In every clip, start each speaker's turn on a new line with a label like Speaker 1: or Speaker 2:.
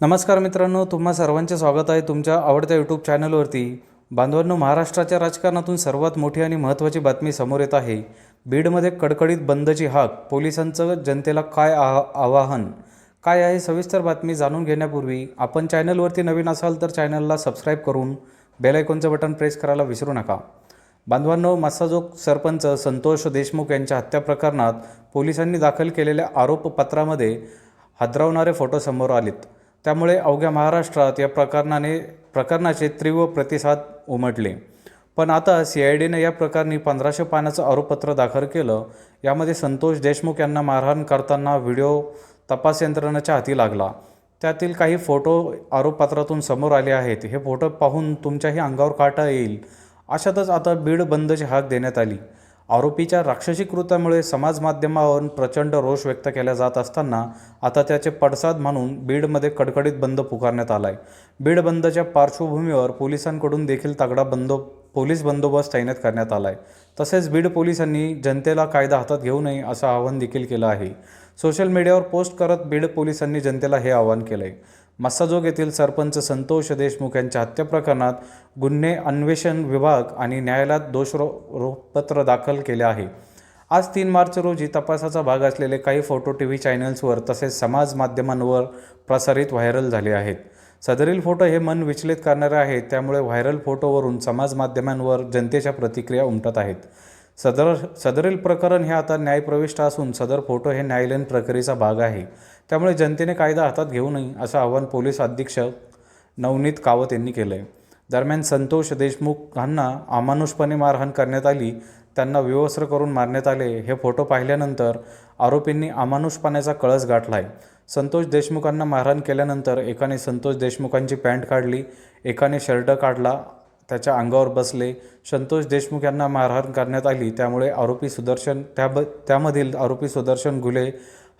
Speaker 1: नमस्कार मित्रांनो तुम्हा सर्वांचे स्वागत आहे तुमच्या आवडत्या यूट्यूब चॅनलवरती बांधवांनो महाराष्ट्राच्या राजकारणातून सर्वात मोठी आणि महत्त्वाची बातमी समोर येत आहे. बीडमध्ये कडकडीत बंदची हाक पोलिसांचं जनतेला काय आह आवाहन? काय आहे सविस्तर बातमी जाणून घेण्यापूर्वी आपण चॅनलवरती नवीन असाल तर चॅनलला सबस्क्राईब करून बेलायकॉनचं बटन प्रेस करायला विसरू नका. बांधवांनो मस्साजोग सरपंच संतोष देशमुख यांच्या हत्या प्रकरणात पोलिसांनी दाखल केलेल्या आरोपपत्रामध्ये हादरवणारे फोटो समोर आलेत. त्यामुळे अवघ्या महाराष्ट्रात या प्रकरणाने प्रकरणाचे तीव्र प्रतिसाद उमटले. पण आता सी आय डीने या प्रकरणी पंधराशे पानाचं आरोपपत्र दाखल केलं. यामध्ये संतोष देशमुख यांना मारहाण करताना व्हिडिओ तपास यंत्रणेच्या हाती लागला. त्यातील काही फोटो आरोपपत्रातून समोर आले आहेत. हे फोटो पाहून तुमच्याही अंगावर काटा येईल. अशातच आता बीड बंदची हाक देण्यात आली. आरोपीच्या राक्षसी कृत्यामुळे समाज माध्यमावर प्रचंड रोष व्यक्त केला जात असताना आता त्याचे पडसाद म्हणून बीडमध्ये कडकडीत बंद पुकारण्यात आलाय. बीड बंदच्या पार्श्वभूमीवर पोलिसांकडून देखील तगडा बंदो पोलीस बंदोबस्त तैनात करण्यात आलाय. तसेच बीड पोलिसांनी जनतेला कायदा हातात घेऊ नये असं आवाहन देखील केलं आहे. सोशल मीडियावर पोस्ट करत बीड पोलिसांनी जनतेला हे आवाहन केलंय. मस्साजोग येथील सरपंच संतोष देशमुख यांच्या हत्या प्रकरणात गुन्हे अन्वेषण विभाग आणि न्यायालयात दोषरोपत्र दाखल केले आहे. आज तीन मार्च रोजी तपासाचा भाग असलेले काही फोटो टी व्ही चॅनल्सवर तसेच समाज माध्यमांवर प्रसारित व्हायरल झाले आहेत. सदरील फोटो हे मन विचलित करणारे आहेत त्यामुळे व्हायरल फोटोवरून समाज माध्यमांवर जनतेच्या प्रतिक्रिया उमटत आहेत. सदर सदरील प्रकरण हे आता न्यायप्रविष्ट असून सदर फोटो हे न्यायालयीन प्रक्रियेचा भाग आहे. त्यामुळे जनतेने कायदा हातात घेऊ नये असं आवाहन पोलीस अधीक्षक नवनीत कावत यांनी केलं आहे दरम्यान संतोष देशमुखांना अमानुषपणे मारहाण करण्यात आली त्यांना विवस्त्र करून मारण्यात आले हे फोटो पाहिल्यानंतर आरोपींनी अमानुषपणाचा कळस गाठला आहे संतोष देशमुखांना मारहाण केल्यानंतर एकाने संतोष देशमुखांची पॅन्ट काढली एकाने शर्ट काढला त्याच्या अंगावर बसले. संतोष देशमुख यांना मारहाण करण्यात आली. त्यामुळे आरोपी सुदर्शन त्याब त्यामधील आरोपी सुदर्शन गुले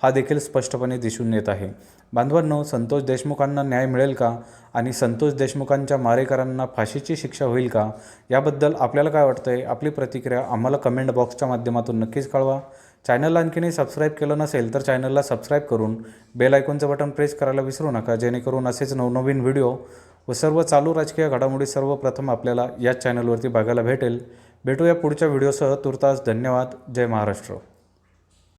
Speaker 1: हा देखील स्पष्टपणे दिसून येत आहे. बांधवांनो संतोष देशमुखांना न्याय मिळेल का? आणि संतोष देशमुखांच्या मारेकरांना फाशीची शिक्षा होईल का? याबद्दल आपल्याला काय वाटतंय? आपली प्रतिक्रिया आम्हाला कमेंट बॉक्सच्या माध्यमातून नक्कीच कळवा. चॅनलला आणखीनही सबस्क्राईब केलं नसेल तर चॅनलला सबस्क्राईब करून बेल आयकॉनचं बटन प्रेस करायला विसरू नका. जेणेकरून असेच नवनवीन व्हिडिओ व सर्व चालू राजकीय घडामोडी सर्वप्रथम आपल्याला याच चॅनलवरती बघायला भेटेल. भेटूया पुढच्या व्हिडिओसह तुर्तास धन्यवाद. जय महाराष्ट्र.